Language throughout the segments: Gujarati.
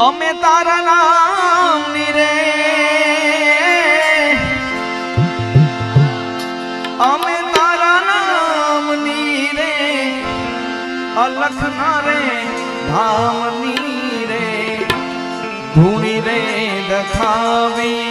અમે તારા નામની રે. અમે તારા નામની રે. અલખ ના રે ધામની રે. ધૂણી રે, દખાવી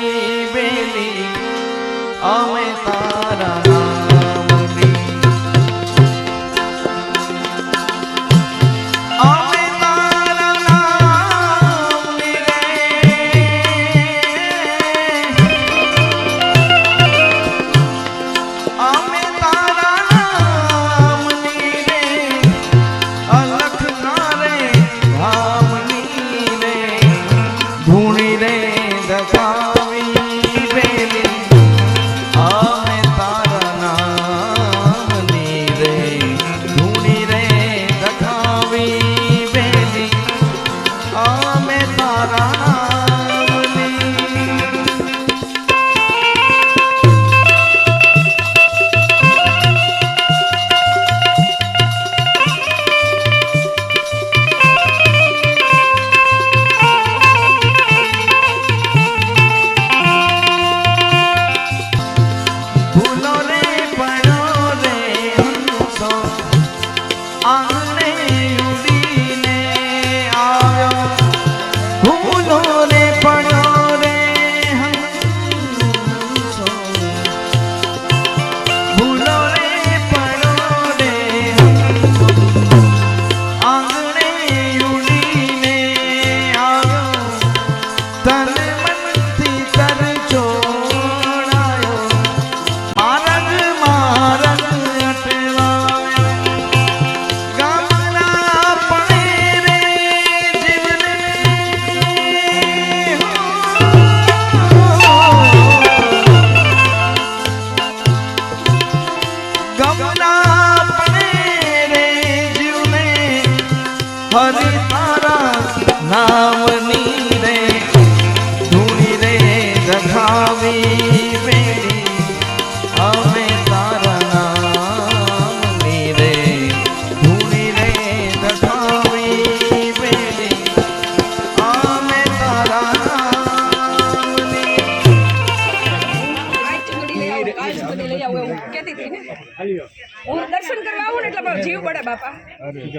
જીવ પડે બાપા.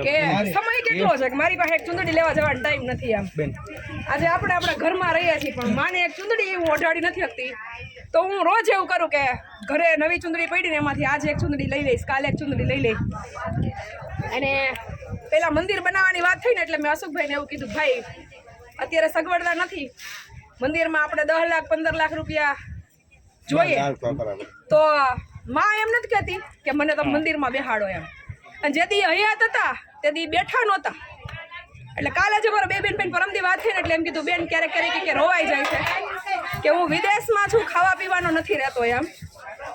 કે સમય કેટલો છે કે મારી પાસે એક ચુંદડી લેવા જવાનો ટાઈમ નથી આમ આજે આપણે આપણા ઘરમાં રહ્યા છીએ પણ માને એક ચુંદડી એવું ઓઢાડી નથી શકતી. તો હું રોજ એવું કરું કે ઘરે નવી ચુંદડી પડી ને એમાંથી આજે એક ચુંદડી લઈ લઈશ કાલે એક ચુંદડી લઈ લઈશ. અને પેલા મંદિર બનાવવાની વાત થઈ ને એટલે મેં અશોકભાઈને એવું કીધું ભાઈ અત્યારે સગવડતા નથી. મંદિરમાં આપણે દસ લાખ પંદર લાખ રૂપિયા જોઈએ. તો માં એમ નથી કહેતી કે મને તો મંદિરમાં બેહાડો એમ. અને જેથી હયાત હતા તેથી બેઠા નહોતા. એટલે કાલે જ અમારા બે બેન બેન પરમદી વાત થઈ ને એટલે એમ કીધું, બેન, ક્યારેક ક્યારેક કે રોવાઈ જાય છે. કે હું વિદેશમાં છું, ખાવા પીવાનો નથી રહેતો એમ.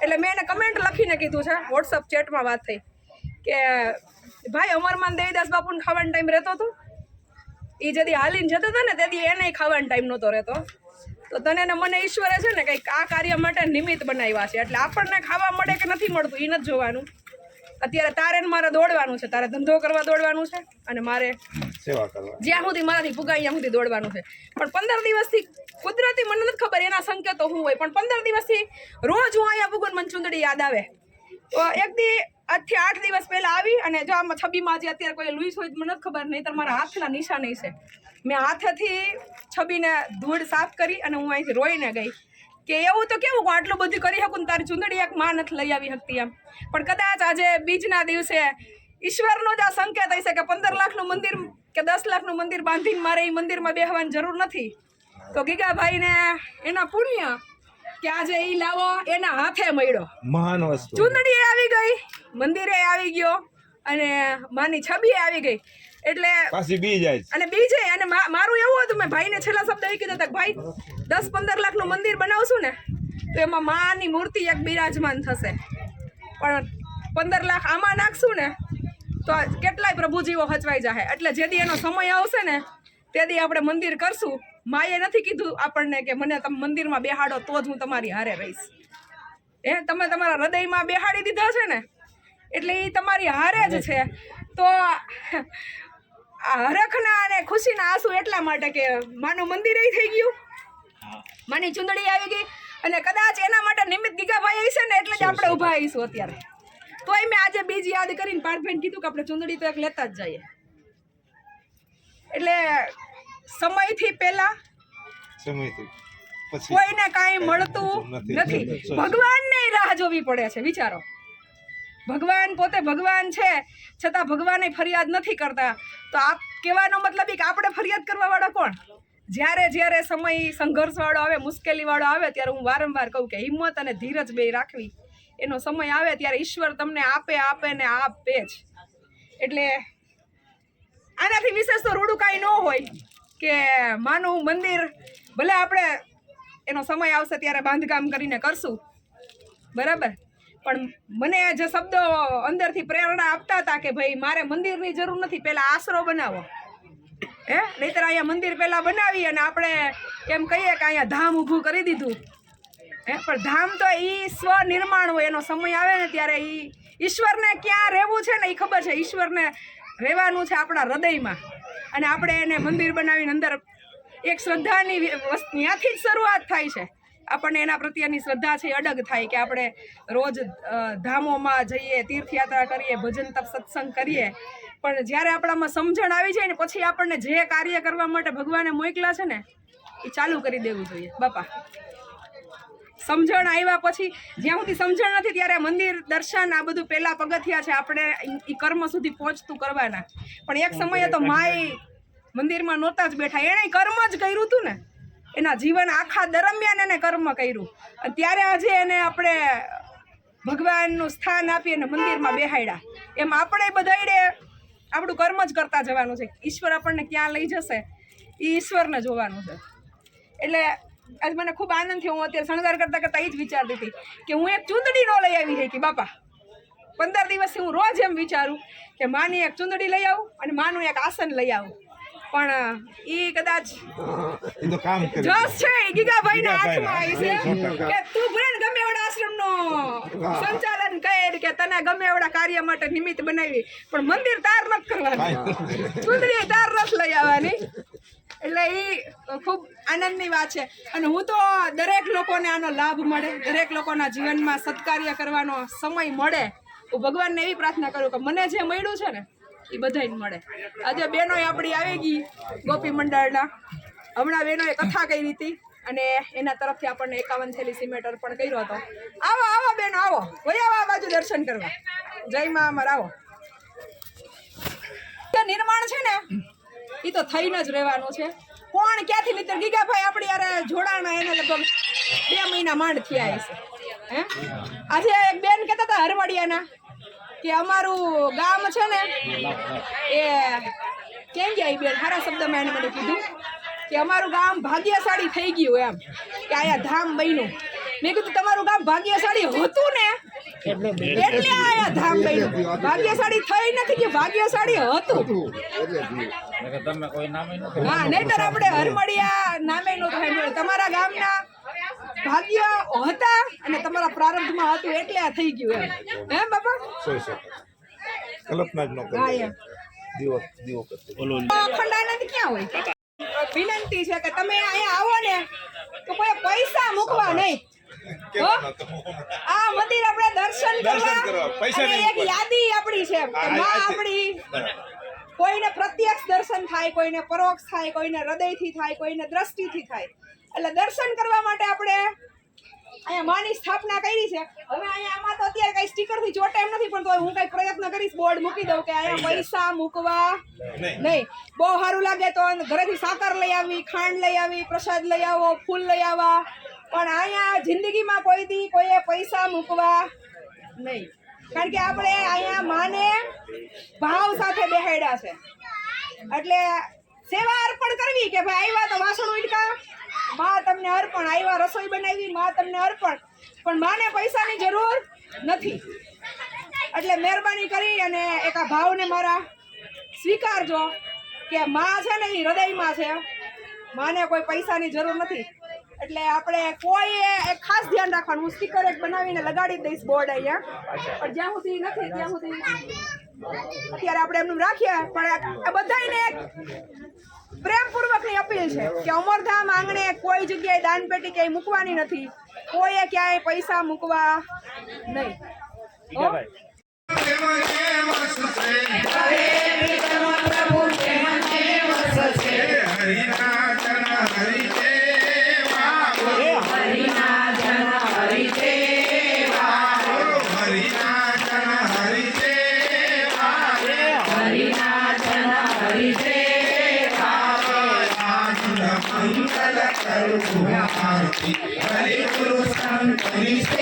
એટલે મેં એને કમેન્ટ લખીને કીધું છે વોટ્સઅપ ચેટમાં વાત થઈ. કે, ભાઈ અમરમાન દેવીદાસ બાપુને ખાવાનો ટાઈમ રહેતો હતો. એ જેથી હાલીને જતો હતો ને તેથી એને ખાવાનો ટાઈમ નહોતો રહેતો. તો તને ને મને ઈશ્વરે છે ને કંઈક આ કાર્ય માટે નિમિત્ત બનાવ્યા છે. એટલે આપણને ખાવા મળે કે નથી મળતું એ નથી જોવાનું. અત્યારે તારે મારે દોડવાનું છે. તારે ધંધો કરવા દોડવાનું છે અને મારે સેવા કરવા. જ્યાં સુધી મારાથી પુગાય ત્યાં સુધી દોડવાનું છે. પણ પંદર દિવસથી કુદરતી મને નથી ખબર એના સંકેતો શું હોય પણ પંદર દિવસથી રોજ હું અહીંયા ભૂગન મન ચૂંદડી યાદ આવે. તો એક દી આજથી આઠ દિવસ પહેલા આવી અને જો આમાં છબીમાં જે અત્યારે કોઈ લુઈસ હોય મને ખબર નહીં તો મારા હાથના નિશાની છે. મેં હાથેથી છબીને ધૂળ સાફ કરી અને હું અહીંથી રોઈને ગઈ. કે એવું તો કેવું આટલું બધું કરી શકું તારી ચૂંદડી એક માં નથી લઈ આવી શકતી એમ. પણ કદાચ આજે બીજના દિવસે ઈશ્વરનો જ આ સંકેત હશે કે પંદર લાખનું મંદિર કે દસ લાખનું મંદિર બાંધીને મારે એ મંદિરમાં બેહવાની જરૂર નથી. તો ગીગાભાઈને એના પુણ્ય કે આજે એ લાવો એના હાથે મળ્યો. મહાન વસ્તુ. ચૂંદડી આવી ગઈ મંદિરે આવી ગયો અને માની છબી આવી ગઈ. એટલે પાછી બી જાય અને અને બીજે અને મારું એવું હતું મેં ભાઈને છેલ્લા શબ્દ એ કીધા હતા ભાઈ દસ પંદર લાખનું મંદિર બનાવશું ને તો એમાં માની મૂર્તિ એક બિરાજમાન થશે. પણ પંદર લાખ આમાં નાખશું ને તો કેટલાય પ્રભુજીવો હચવાઈ જાય એટલે જેદી એનો સમય આવશે ને તેથી આપણે મંદિર કરશું. માએ નથી કીધું આપણને કે મને તમે મંદિરમાં બેહાડો તો જ હું તમારી હારે રહીશ. એ તમે તમારા હૃદયમાં બેહાડી દીધા છે ને એટલે એ તમારી હારે જ છે. તો હરખના અને ખુશીના આંસુ એટલા માટે કે માનું મંદિર થઈ ગયું. માની ચુંદડી આવી ગઈ અને કદાચ એના માટે નિમિત્ત ગીગાભાઈ આવી છે ને એટલે જ આપણે ઊભા આવીશું અત્યારે. તોય મેં આજે બીજ યાદ કરીને પાર્થભાઈને કીધું કે આપણે ચૂંદડી તો એક લેતા જ જઈએ. એટલે સમયથી પહેલા સમયથી. કોઈને કાંઈ મળતું નથી. ભગવાનને રાહ જોવી પડે છે વિચારો. ભગવાન પોતે ભગવાન છે, છતાં ભગવાને ફરિયાદ નથી કરતા. તો આ કહેવાનો મતલબ કે આપણે ફરિયાદ કરવાવાળા કોણ? જ્યારે જ્યારે સમય સંઘર્ષવાળો આવે, મુશ્કેલીવાળો આવે, ત્યારે હું વારંવાર કહું કે હિંમત અને ધીરજ બે રાખવી. એનો સમય આવે ત્યારે ઈશ્વર તમને આપે આપે ને આપે જ. એટલે આનાથી વિશેષ તો રૂડું કાંઈ ન હોય કે માનું મંદિર, ભલે આપણે એનો સમય આવશે ત્યારે બાંધકામ કરીને કરશું. બરાબર? પણ મને જે શબ્દો અંદરથી પ્રેરણા આપતા હતા કે ભાઈ મારે મંદિરની જરૂર નથી પહેલાં આશરો બનાવો. હે? નહીતર અહીંયા મંદિર પહેલાં બનાવી અને આપણે એમ કહીએ કે અહીંયા ધામ ઊભું કરી દીધું. હે? પણ ધામ તો એ સ્વનિર્માણ હોય, એનો સમય આવે ને ત્યારે એ ઈશ્વરને ક્યાં રહેવું છે ને એ ખબર છે. ઈશ્વરને રહેવાનું છે આપણા હૃદયમાં. અને આપણે એને મંદિર બનાવીને અંદર એક શ્રદ્ધાની ત્યાંથી જ શરૂઆત થાય છે. આપણને એના પ્રત્યેની શ્રદ્ધા છે અડગ થાય કે આપણે રોજ ધામોમાં જઈએ તીર્થયાત્રા કરીએ ભજન તપ સત્સંગ કરીએ. પણ જ્યારે આપણામાં સમજણ આવી જાય ને પછી આપણને જે કાર્ય કરવા માટે ભગવાને મોકલા છે ને એ ચાલુ કરી દેવું જોઈએ. બાપા. સમજણ આવ્યા પછી જ્યાં સુધી સમજણ નથી ત્યારે મંદિર દર્શન આ બધું પહેલા પગથિયા છે આપણે એ કર્મ સુધી પહોંચતું કરવાના. પણ એક સમયે તો માય મંદિરમાં નહોતા જ બેઠા. એણે કર્મ જ કર્યું હતું ને. એના જીવન આખા દરમિયાન એને કર્મ કર્યું. ત્યારે આજે એને આપણે ભગવાનનું સ્થાન આપી અને મંદિરમાં બેહાડ્યા એમ આપણે બધાયડે આપણું કર્મ જ કરતા જવાનું છે. ઈશ્વર આપણને ક્યાં લઈ જશે? એ ઈશ્વરને જોવાનું છે. એટલે આજ મને ખૂબ આનંદ થયો. હું અત્યારે શણગાર કરતાં કરતાં એ જ વિચારતી હતી કે હું એક ચૂંદડી ન લઈ આવી હતી બાપા. પંદર દિવસથી હું રોજ એમ વિચારું કે માની એક ચૂંદડી લઈ આવું અને માનું એક આસન લઈ આવું. પણ એ કદાચ એ તો કામ કરે. જસ છે ગીગાભાઈના ગીગાભાઈના, હાથમાં આવી છે. કે તું ભલે ગમે એવડા આશ્રમનો સંચાલન કર કે તને ગમે એવડા કાર્ય માટે નિમિત્ત બનાવી પણ મંદિર તાર નથી કરવાનું. ચૂંદડી તાર નથી લઈ આવવાની. એટલે એ ખૂબ આનંદની વાત છે. અને હું તો દરેક લોકોને આનો લાભ મળે દરેક લોકોના જીવનમાં સત્કાર્ય કરવાનો સમય મળે. હું ભગવાનને એવી પ્રાર્થના કરું કે મને જે મળ્યું છે ને એ બધાને મળે. આજે બહેનોય આપણી આવી ગઈ ગોપી મંડળના. હમણાં બહેનોએ કથા કરી હતી અને એના તરફથી આપણને એકાવન થેલી સિમેન્ટ અર્પણ કર્યો હતો. આવો આવો બેનો આવો. વહી આવો આ બાજુ દર્શન કરવા. જય મા અમર, આવો. નિર્માણ છે ને એ તો થઈને જ રહેવાનું છે. કોણ ક્યાંથી લીધે? ગીગાભાઈ આપણી યારે જોડાણ એને લગભગ બે મહિના માંડ થયા છે હે? આજે એક બેન કહેતા હતા હરવડિયાના. કે અમારું ગામ છે ને એ કેમ ગયા બેન? સારા શબ્દમાં એને મને કીધું કે અમારું ગામ ભાગ્યશાળી થઈ ગયું એમ કે આયા ધામ બન્યું. મેં કીધું તમારું ગામ ભાગ્યશાળી હતું ને? એટલે આયા ધામ બન્યું. ભાગ્યશાળી થઈ નથી કે ભાગ્યશાળી હતું. હા નહીતર આપણે હરમડિયા નામે નો થાય. તમારા ગામના ભાગ્ય હતા અને તમારા પ્રારંભમાં હતું એટલે આ થઈ ગયું એમ. હે બાપા? કલ્પના જ ન હા કરી દીવો દીવો કરતી અખંડાનંદ ક્યાં હોય? વિનંતી છે કે તમે અહીંયા આવો ને તો કોઈ પૈસા મૂકવા નહીં. આ મંદિર આપણે દર્શન દર્શન કરવા. કરવા, પૈસા નહીં એક યાદી આપણી છે. માં આપણી. કોઈને પ્રત્યક્ષ દર્શન થાય કોઈને પરોક્ષ થાય કોઈને હૃદયથી થાય કોઈને દ્રષ્ટિથી થાય. એટલે દર્શન કરવા માટે આપણે અહીંયા માની સ્થાપના કરી છે. હવે અહીંયા આમાં તો અત્યારે કઈ સ્ટીકરથી ચોટે એમ નથી પણ તોય હું કઈ પ્રયત્ન કરીશ બોર્ડ મૂકી દઉં કે અહીંયા પૈસા મૂકવા નહીં. નહીં. બહુ સારું લાગે તો ઘરેથી સાકર લઈ આવી ખાંડ લઈ આવી પ્રસાદ લઈ આવો ફૂલ લઈ આવવા પણ અહીંયા જિંદગીમાં કોઈ દી કોઈએ પૈસા મૂકવા નહીં. કારણ કે આપણે અહીંયા માને ભાવ સાથે બેહાડ્યા છે. એટલે સેવા અર્પણ કરવી કે ભાઈ આવ્યા તો વાસણ ઉડકા, માં તમને અર્પણ આવ્યા રસોઈ બનાવી, માં તમને અર્પણ. પણ માને પૈસાની જરૂર નથી. એટલે મહેરબાની કરી અને એક ભાવને મારા સ્વીકારજો કે માં છે ને એ હૃદયમાં છે. માને કોઈ પૈસાની જરૂર નથી. એટલે આપણે કોઈ ખાસ ધ્યાન રાખવાનું. હું સ્ટીકર એક બનાવીને લગાડી દઈશ બોર્ડ અહીંયા. પણ જ્યાં સુધી નથી, ત્યાં સુધી અત્યારે આપણે એમનું રાખ્યા પણ આ- બધાને પ્રેમપૂર્વકની અપીલ છે કે અમરધામ આંગણે કોઈ જગ્યાએ દાન પેટી ક્યાંય મૂકવાની નથી. કોઈએ ક્યાંય પૈસા મૂકવા નહીં. હો? હરિ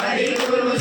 હરિ ગુરુ